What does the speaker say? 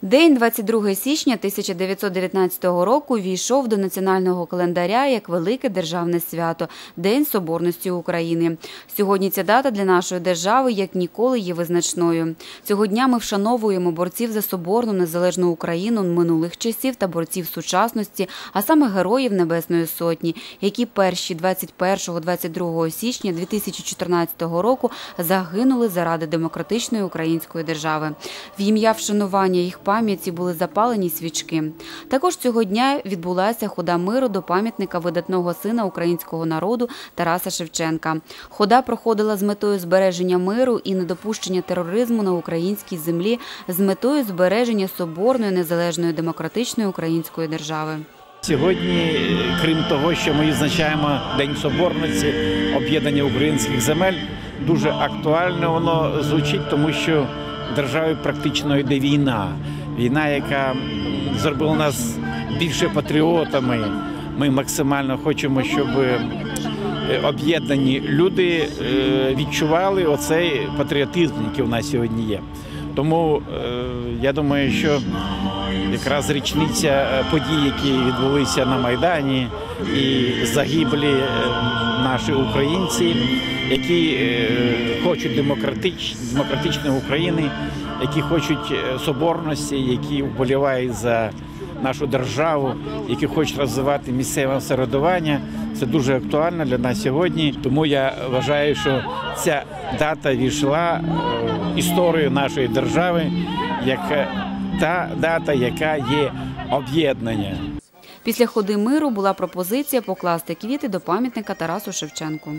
День 22 січня 1919 року війшов до національного календаря як велике державне свято День Соборності України. Сьогодні ця дата для нашої держави як ніколи є визначною. Цього дня ми вшановуємо борців за соборну незалежну Україну минулих часів та борців сучасності, а саме героїв Небесної Сотні, які перші 21-22 січня 2014 року загинули заради демократичної української держави. В ім'я вшанування їх пам'яті були запалені свічки. Також цього дня відбулася хода миру до пам'ятника видатного сина українського народу Тараса Шевченка. Хода проходила з метою збереження миру і недопущення тероризму на українській землі, з метою збереження соборної незалежної демократичної української держави. Сьогодні, крім того, що ми відзначаємо День Соборності, об'єднання українських земель, дуже актуально воно звучить, тому що державі практично йде війна. Війна, яка зробила нас більше патріотами. Ми максимально хочемо, щоб об'єднані люди відчували оцей патріотизм, який у нас сьогодні є. Тому я думаю, що якраз річниця подій, які відбулися на Майдані, і загиблі наші українці, які хочуть демократич, демократичної України, які хочуть соборності, які вболівають за нашу державу, які хочуть розвивати місцеве самоврядування. Це дуже актуально для нас сьогодні. Тому я вважаю, що ця дата війшла в історію нашої держави як та дата, яка є об'єднання. Після ходи миру була пропозиція покласти квіти до пам'ятника Тарасу Шевченку.